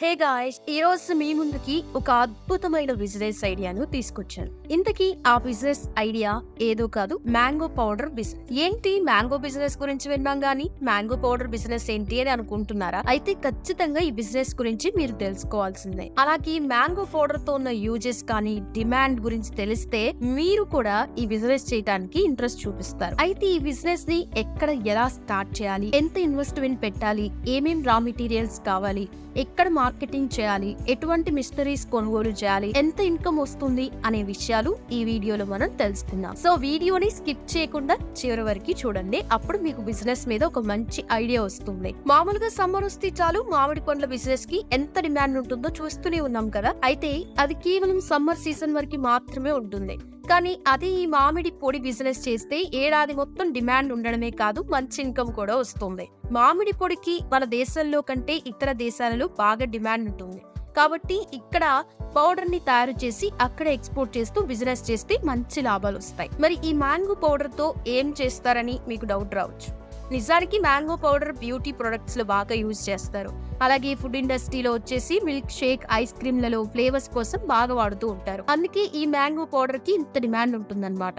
Hey guys ఈ రోజు మీ ముందుకి ఒక అద్భుతమైన బిజినెస్ ఐడియాను తీసుకొచ్చాను. ఇంతకీ ఆ బిజినెస్ ఐడియా ఏదో కాదు మ్యాంగో పౌడర్ బిజినెస్. ఏంటి మ్యాంగో బిజినెస్ గురించి విన్నాం గానీ? మ్యాంగో పౌడర్ బిజినెస్ ఏంటి అని అనుకుంటున్నారా? అయితే ఖచ్చితంగా ఈ బిజినెస్ గురించి మీరు తెలుసుకోవాల్సిందే. అలాగే మ్యాంగో పౌడర్తో ఉన్న యూజెస్ కానీ డిమాండ్ గురించి తెలిస్తే మీరు కూడా ఈ బిజినెస్ చేయడానికి ఇంట్రెస్ట్ చూపిస్తారు. అయితే ఈ బిజినెస్ని ఎక్కడ ఎలా స్టార్ట్ చేయాలి? ఎంత ఇన్వెస్ట్మెంట్ పెట్టాలి? ఏమేం రా మెటీరియల్స్ కావాలి? ఎక్కడ మార్కెటింగ్ చేయాలి? ఎటువంటి మిషనరీస్ కొనుగోలు చేయాలి? ఎంత ఇన్కమ్ వస్తుంది? అనే విషయాలు ఈ వీడియోలో మనం తెలుసుకుందాం. సో వీడియోని స్కిప్ చేయకుండా చివరి వరకు చూడండి. అప్పుడు మీకు బిజినెస్ మీద ఒక మంచి ఐడియా వస్తుంది. మామూలుగా సమ్మర్ వస్తే చాలు మామిడి పండ్ల బిజినెస్కి ఎంత డిమాండ్ ఉంటుందో చూస్తూనే ఉన్నాం కదా? అయితే అది కేవలం సమ్మర్ సీజన్ వరకు మాత్రమే ఉంటుంది. కానీ అదే ఈ మామిడి పొడి బిజినెస్ చేస్తే ఏడాది మొత్తం డిమాండ్ ఉండడమే కాదు మంచి ఇన్కమ్ కూడా వస్తుంది. మామిడి పొడికి మన దేశంలో కంటే ఇతర దేశాలలో బాగా డిమాండ్ ఉంటుంది. కాబట్టి ఇక్కడ పౌడర్ని తయారు చేసి అక్కడ ఎక్స్పోర్ట్ చేస్తూ బిజినెస్ చేస్తే మంచి లాభాలు వస్తాయి. మరి ఈ మ్యాంగో పౌడర్తో ఏం చేస్తారని మీకు డౌట్ రావచ్చు. నిజానికి మ్యాంగో పౌడర్ బ్యూటీ ప్రొడక్ట్స్లో బాగా యూజ్ చేస్తారు. అలాగే ఫుడ్ ఇండస్ట్రీలో వచ్చేసి మిల్క్ షేక్ ఐస్ క్రీమ్లలో ఫ్లేవర్స్ కోసం బాగా వాడుతూ ఉంటారు. అందుకే ఈ మ్యాంగో పౌడర్కి ఇంత డిమాండ్ ఉంటుందన్నమాట.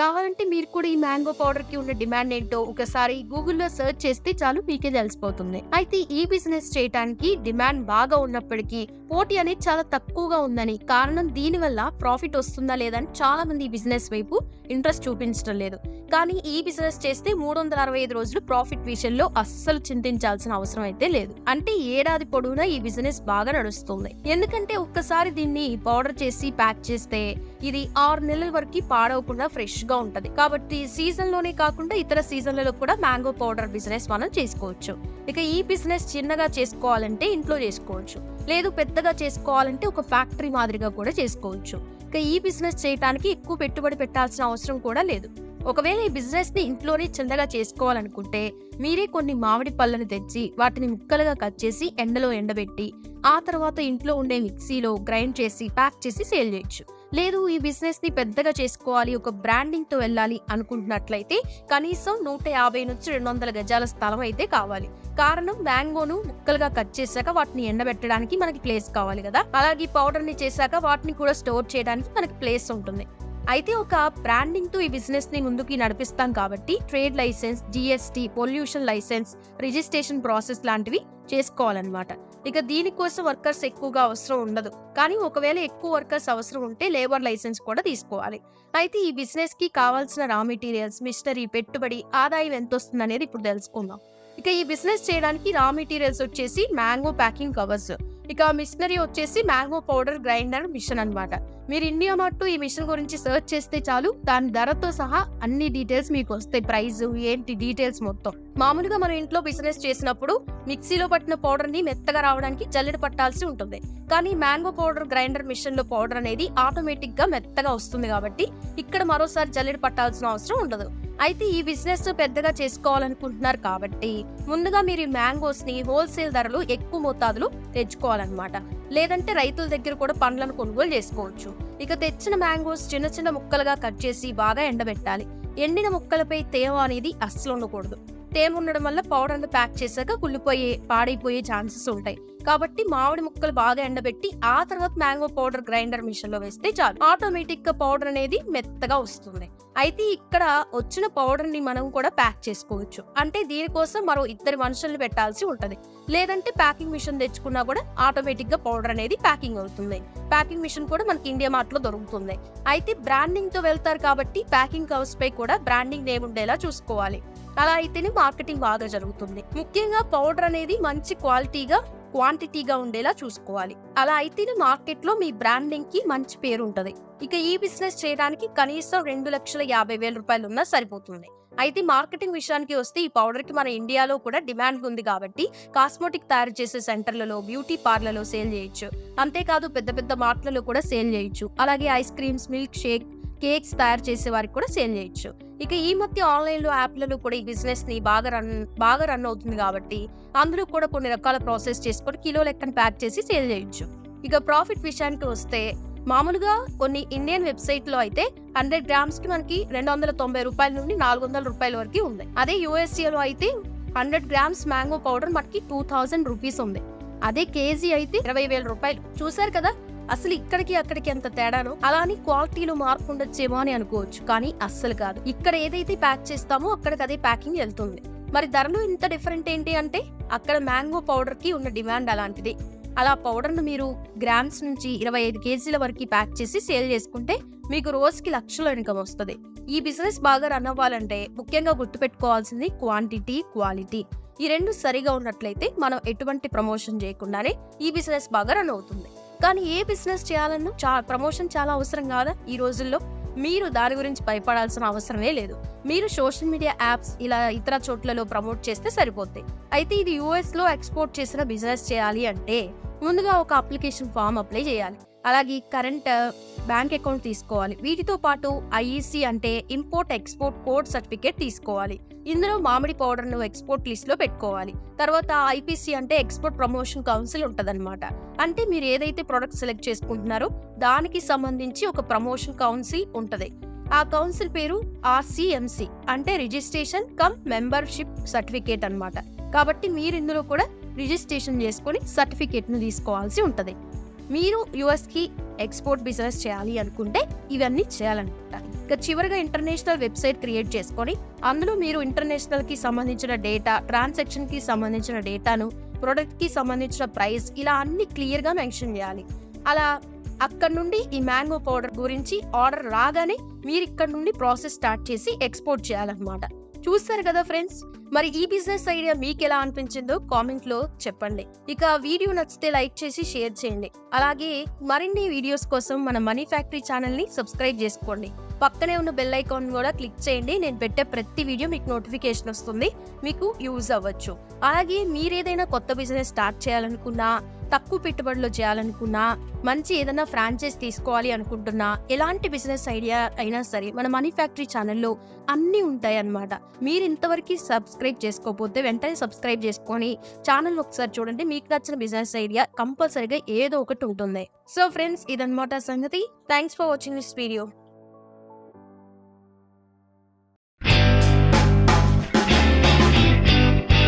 కావాలంటే మీరు కూడా ఈ మ్యాంగో పౌడర్కి ఉన్న డిమాండ్ ఏంటో ఒకసారి గూగుల్లో సెర్చ్ చేస్తే చాలు మీకే తెలిసిపోతుంది. అయితే ఈ బిజినెస్ చేయడానికి డిమాండ్ బాగా ఉన్నప్పటికీ పోటీ అనేది చాలా తక్కువగా ఉందని కారణం దీని వల్ల ప్రాఫిట్ వస్తుందా లేదని చాలా మంది ఈ బిజినెస్ వైపు ఇంట్రెస్ట్ చూపించడం లేదు. కానీ ఈ బిజినెస్ చేస్తే మూడు వందల అరవై ఐదు రోజులు ప్రాఫిట్ విషయంలో అస్సలు చింతించాల్సిన అవసరం అయితే లేదు. అంటే ఏడాది పొడవునా ఈ బిజినెస్ బాగా నడుస్తుంది. ఎందుకంటే ఒక్కసారి దీన్ని పౌడర్ చేసి ప్యాక్ చేస్తే ఇది ఆరు నెలల వరకు పాడవకుండా ఫ్రెష్ గా ఉంటది. కాబట్టి సీజన్లోనే కాకుండా ఇతర సీజన్లలో కూడా మ్యాంగో పౌడర్ బిజినెస్ మనం చేసుకోవచ్చు. ఇక ఈ బిజినెస్ చిన్నగా చేసుకోవాలంటే ఇంట్లో చేసుకోవచ్చు. లేదు పెద్దగా చేసుకోవాలంటే ఒక ఫ్యాక్టరీ మాదిరిగా కూడా చేసుకోవచ్చు. ఇక ఈ బిజినెస్ చేయడానికి ఎక్కువ పెట్టుబడి పెట్టాల్సిన అవసరం కూడా లేదు. ఒకవేళ ఈ బిజినెస్ని ఇంట్లోనే చిన్నగా చేసుకోవాలనుకుంటే మీరే కొన్ని మామిడి పళ్ళను తెచ్చి వాటిని ముక్కలుగా కట్ చేసి ఎండలో ఎండబెట్టి ఆ తర్వాత ఇంట్లో ఉండే మిక్సీలో గ్రైండ్ చేసి ప్యాక్ చేసి సేల్ చేయొచ్చు. లేదు ఈ బిజినెస్ని పెద్దగా చేసుకోవాలి ఒక బ్రాండింగ్తో వెళ్ళాలి అనుకుంటున్నట్లయితే కనీసం నూట యాభై నుంచి రెండు వందల గజాల స్థలం అయితే కావాలి. కారణం మ్యాంగోను ముక్కలుగా కట్ చేశాక వాటిని ఎండబెట్టడానికి మనకి ప్లేస్ కావాలి కదా. అలాగే పౌడర్ని చేశాక వాటిని కూడా స్టోర్ చేయడానికి మనకి ప్లేస్ ఉంటుంది. అయితే ఒక బ్రాండింగ్తో ఈ బిజినెస్ని ముందుకి నడిపిస్తాం కాబట్టి trade licence GST pollution licence registration process లాంటివి చేసుకోవాలన్నమాట. ఇక దీనికోసం వర్కర్స్ ఎక్కువగా అవసరం ఉండదు. కానీ ఒకవేళ ఎక్కువ వర్కర్స్ అవసరం ఉంటే లేబర్ లైసెన్స్ కూడా తీసుకోవాలి. అయితే ఈ బిజినెస్కి కావాల్సిన రా మెటీరియల్స్ మిషనరీ పెట్టుబడి ఆదాయం ఎంత వస్తుంది అనేది ఇప్పుడు తెలుసుకుందాం. ఇక ఈ బిజినెస్ చేయడానికి రా మెటీరియల్స్ వచ్చేసి మ్యాంగో ప్యాకింగ్ కవర్స్. ఇక మిషనరీ వచ్చేసి మ్యాంగో పౌడర్ గ్రైండర్ మిషన్ అనమాట మీరు ఇండియా మార్ట్ ఈ మిషన్ గురించి సెర్చ్ చేస్తే చాలు. దాని ధరతో సహా అన్ని డీటెయిల్స్ మీకు వస్తాయి. ప్రైస్ ఏంటి? డీటెయిల్స్ మొత్తం. మామూలుగా మనం ఇంట్లో బిజినెస్ చేసినప్పుడు మిక్సీలో పట్టిన పౌడర్ని మెత్తగా రావడానికి జల్లెడ పట్టాల్సి ఉంటుంది. కానీ మ్యాంగో పౌడర్ గ్రైండర్ మిషన్లో పౌడర్ అనేది ఆటోమేటిక్గా మెత్తగా వస్తుంది కాబట్టి ఇక్కడ మరోసారి జల్లెడ పట్టాల్సిన అవసరం ఉండదు. అయితే ఈ బిజినెస్ పెద్దగా చేసుకోవాలనుకుంటున్నారు కాబట్టి ముందుగా మీరు ఈ మ్యాంగోస్ని హోల్సేల్ ధరలు ఎక్కువ మోతాదులో తెచ్చుకోవాలన్నమాట. లేదంటే రైతుల దగ్గర కూడా పండ్లను కొనుగోలు చేసుకోవచ్చు. ఇక తెచ్చిన మ్యాంగోస్ చిన్న చిన్న ముక్కలుగా కట్ చేసి బాగా ఎండబెట్టాలి. ఎండిన ముక్కలపై తేమ అనేది అస్సలు ఉండకూడదు. తేమ ఉండడం వల్ల పౌడర్ ప్యాక్ చేశాక కుళ్ళిపోయే పాడైపోయే ఛాన్సెస్ ఉంటాయి. కాబట్టి మామిడి ముక్కలు బాగా ఎండబెట్టి ఆ తర్వాత మ్యాంగో పౌడర్ గ్రైండర్ మిషన్లో వేస్తే చాలు. ఆటోమేటిక్గా పౌడర్ అనేది మెత్తగా వస్తుంది. అయితే ఇక్కడ వచ్చిన పౌడర్ని మనం కూడా ప్యాక్ చేసుకోవచ్చు. అంటే దీనికోసం మరో ఇద్దరు మనుషుల్ని పెట్టాల్సి ఉంటది. లేదంటే ప్యాకింగ్ మిషన్ తెచ్చుకున్నా కూడా ఆటోమేటిక్గా పౌడర్ అనేది ప్యాకింగ్ అవుతుంది. ప్యాకింగ్ మిషన్ కూడా మనకి ఇండియా మార్ట్లో దొరుకుతుంది. అయితే బ్రాండింగ్తో వెళ్తారు కాబట్టి ప్యాకింగ్ కవర్స్ పై కూడా బ్రాండింగ్ నేమ్ ఉండేలా చూసుకోవాలి. అలా అయితేనే మార్కెటింగ్ బాగా జరుగుతుంది. ముఖ్యంగా పౌడర్ అనేది మంచి క్వాలిటీగా క్వాంటిటీగా ఉండేలా చూసుకోవాలి. అలా అయితేనే మార్కెట్లో మీ బ్రాండింగ్కి మంచి పేరు ఉంటుంది ఇక ఈ బిజినెస్ చేయడానికి కనీసం రెండు లక్షల యాభై వేల రూపాయలు ఉన్నా సరిపోతుంది. అయితే మార్కెటింగ్ విషయానికి వస్తే ఈ పౌడర్కి మన ఇండియాలో కూడా డిమాండ్ ఉంది కాబట్టి కాస్మోటిక్ తయారు చేసే సెంటర్లలో బ్యూటీ పార్లర్లో సేల్ చేయొచ్చు. అంతేకాదు పెద్ద పెద్ద మార్ట్లలో కూడా సేల్ చేయొచ్చు. అలాగే ice creams milk shake cakes తయారు చేసే వారికి కూడా సేల్ చేయొచ్చు. ఇక ఈ మధ్య ఆన్లైన్లో యాప్లలో కూడా ఈ బిజినెస్ని బాగా రన్ బాగా రన్ అవుతుంది కాబట్టి అందులో కూడా కొన్ని రకాల ప్రాసెస్ చేసుకొని కిలో లెక్కన ప్యాక్ చేసి సేల్ చేయొచ్చు. ఇక ప్రాఫిట్ విషయానికి వస్తే మామూలుగా కొన్ని ఇండియన్ వెబ్సైట్లో అయితే హండ్రెడ్ గ్రామ్స్కి మనకి రెండు వందల తొంభై రూపాయల నుండి నాలుగు వందల రూపాయల వరకు ఉంది. అదే యూఎస్ఏలో అయితే హండ్రెడ్ గ్రామ్స్ మ్యాంగో పౌడర్ మనకి టూ థౌజండ్ రూపీస్ ఉంది. అదే కేజీ అయితే ఇరవై వేల రూపాయలు. చూసారు కదా? అసలు ఇక్కడికి అక్కడికి ఎంత తేడానో? అలా అని క్వాలిటీలో మార్పు ఉండొచ్చేమో అని అనుకోవచ్చు. కానీ అస్సలు కాదు. ఇక్కడ ఏదైతే ప్యాక్ చేస్తామో అక్కడికి అదే ప్యాకింగ్ వెళ్తుంది. మరి ధరలు ఇంత డిఫరెంట్ ఏంటి అంటే అక్కడ మ్యాంగో పౌడర్కి ఉన్న డిమాండ్ అలాంటిది. అలా పౌడర్ను మీరు గ్రామ్స్ నుంచి ఇరవై ఐదు కేజీల వరకు ప్యాక్ చేసి సేల్ చేసుకుంటే మీకు రోజుకి లక్షల ఇన్కమ్ వస్తుంది. ఈ బిజినెస్ బాగా రన్ అవ్వాలంటే ముఖ్యంగా గుర్తుపెట్టుకోవాల్సింది క్వాంటిటీ క్వాలిటీ. ఈ రెండు సరిగా ఉన్నట్లయితే మనం ఎటువంటి ప్రమోషన్ చేయకుండానే ఈ బిజినెస్ బాగా రన్ అవుతుంది. కానీ ఏ బిజినెస్ చేయాలన్నా చా ప్రమోషన్ చాలా అవసరం కాదా ఈ రోజుల్లో? మీరు దాని గురించి భయపడాల్సిన అవసరమే లేదు. మీరు సోషల్ మీడియా యాప్స్ ఇలా ఇతర చోట్లలో ప్రమోట్ చేస్తే సరిపోతాయి. అయితే ఇది యుఎస్లో ఎక్స్పోర్ట్ చేసిన బిజినెస్ చేయాలి అంటే ముందుగా ఒక అప్లికేషన్ ఫామ్ అప్లై చేయాలి. అలాగే కరెంట్ బ్యాంక్ అకౌంట్ తీసుకోవాలి. వీటితో పాటు ఐఈసి అంటే ఇంపోర్ట్ ఎక్స్పోర్ట్ కోడ్ సర్టిఫికేట్ తీసుకోవాలి. ఇందులో మామిడి పౌడర్ను ఎక్స్పోర్ట్ లిస్ట్లో పెట్టుకోవాలి. తర్వాత ఐపీసీ అంటే ఎక్స్పోర్ట్ ప్రమోషన్ కౌన్సిల్ ఉంటుందన్నమాట. అంటే మీరు ఏదైతే ప్రోడక్ట్ సెలెక్ట్ చేసుకుంటున్నారో దానికి సంబంధించి ఒక ప్రమోషన్ కౌన్సిల్ ఉంటుంది. ఆ కౌన్సిల్ పేరు ఆర్సిఎంసి అంటే రిజిస్ట్రేషన్ కమ్ మెంబర్షిప్ సర్టిఫికేట్ అన్నమాట. కాబట్టి మీరు ఇందులో కూడా రిజిస్ట్రేషన్ చేసుకొని సర్టిఫికేట్ను తీసుకోవాల్సి ఉంటుంది. మీరు యుఎస్కి ఎక్స్పోర్ట్ బిజినెస్ చేయాలి అనుకుంటే ఇవన్నీ చేయాలనుకుంటారు. ఇక చివరిగా ఇంటర్నేషనల్ వెబ్సైట్ క్రియేట్ చేసుకొని అందులో మీరు ఇంటర్నేషనల్కి సంబంధించిన డేటా ట్రాన్సాక్షన్కి సంబంధించిన డేటాను ప్రోడక్ట్కి సంబంధించిన ప్రైస్ ఇలా అన్ని క్లియర్గా మెన్షన్ చేయాలి. అలా అక్కడ నుండి ఈ మ్యాంగో పౌడర్ గురించి ఆర్డర్ రాగానే మీరు ఇక్కడ నుండి ప్రాసెస్ స్టార్ట్ చేసి ఎక్స్పోర్ట్ చేయాలన్నమాట. చూస్తారు కదా ఫ్రెండ్స్ మరి ఈ బిజినెస్ ఐడియా మీకు ఎలా అనిపించిందో కామెంట్లో చెప్పండి. ఇక వీడియో నచ్చితే లైక్ చేసి షేర్ చేయండి. అలాగే మరిన్ని వీడియోస్ కోసం మన మనీ ఫ్యాక్టరీ ఛానల్ని సబ్స్క్రైబ్ చేసుకోండి. పక్కనే ఉన్న బెల్ ఐకాన్ కూడా క్లిక్ చేయండి. నేను పెట్టే ప్రతి వీడియో మీకు నోటిఫికేషన్ వస్తుంది. మీకు యూజ్ అవ్వచ్చు. అలాగే మీరేదైనా కొత్త బిజినెస్ స్టార్ట్ చేయాలనుకున్నా తక్కువ పెట్టుబడిలో చేయాలనుకున్నా మంచి ఏదైనా ఫ్రాంచైజ్ తీసుకోవాలి అనుకుంటున్నా ఎలాంటి బిజినెస్ ఐడియా అయినా సరే మన మనీ ఫ్యాక్టరీ ఛానల్లో అన్నీ ఉంటాయి అన్నమాట మీరు ఇంతవరకు సబ్స్క్రైబ్ చేసుకోకపోతే వెంటనే సబ్స్క్రైబ్ చేసుకొని ఛానల్ ఒకసారి చూడండి. మీకు నచ్చిన బిజినెస్ ఐడియా కంపల్సరీగా ఏదో ఒకటి ఉంటుంది. సో ఫ్రెండ్స్ ఇదన్నమాట సంగతి. Thanks for watching this video